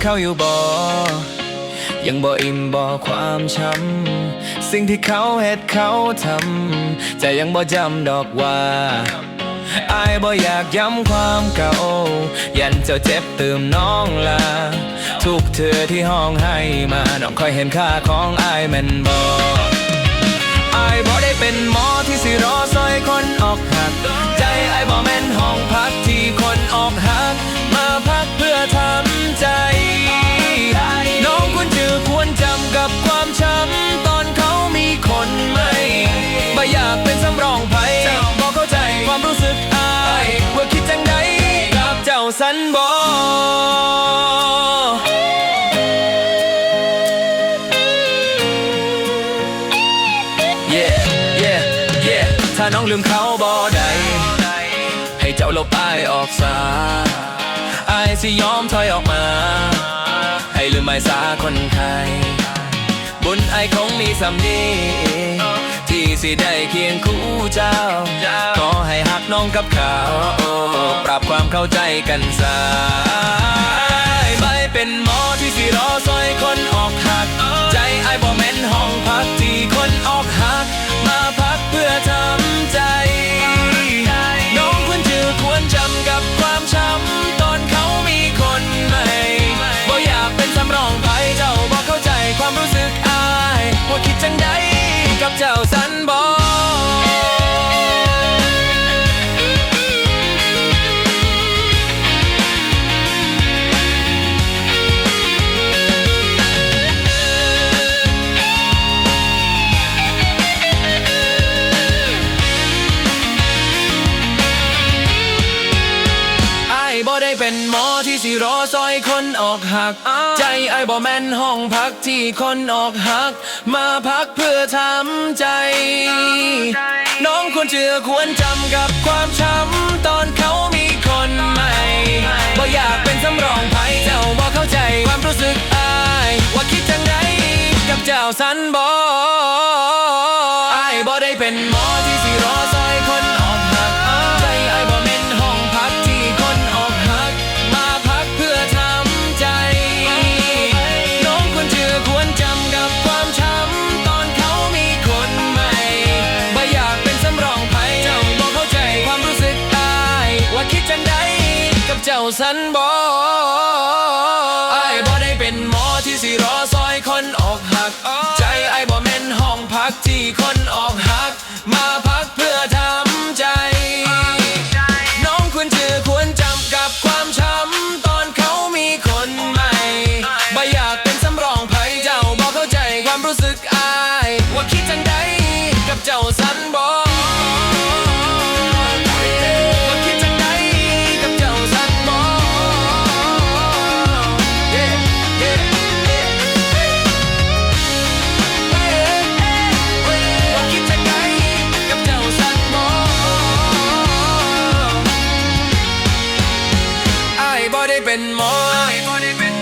เขาอยู่บ่ยังบ่อิ่มบ่ความช้ำ สิ่งที่เขาเฮ็ดเขาทำ แต่ยังบ่จำดอกว่าอายบ่อยากย้ำความเก่า ยันเจ้าเจ็บเติมน้องละทุกเธอที่ห้องให้มา น้องคอยเห็นค่าของอายแม่นบ่อายบ่ได้เป็นหมอที่สิรอซอยคนอ สันบอ yeah yeah yeah ถ้าน้องลืมเขาบ่ได้ให้เจ้าลบอายออกซาอายสิยอมถอยออกมา ให้ลืมไม่สาคนไทย บุญไอคงมีสำนี ที่สิได้เคียงคู่เจ้า ขอให้หักน้องกับเขาปรับความเข้าใจกันซะไม่เป็นหมอที่สิรอซอยคนออกหัก ใจไอ้ายบ่แม่นห้องพัก เป็นหมอที่สิรอซอยคนออกหัก ใจไอ้ายบ่แม่นห้องพักที่คนออกหัก มาพักเพื่อทำใจ น้องควรเชื่อควรจำกับความช้ำตอนเขามีคนใหม่บ่อยากเป็นสำรองไผเจ้าบ่เข้าใจความรู้สึกอายว่าคิดจังไดกับเจ้าสันบอไอ้ายบ่ได้เป็น สันบอไอ้บ่ได้เป็นหมอที่สิรอซอยคนออกหัก ใจไอ้บ่แม่นห้องพักที่คนออกหัก Everybody been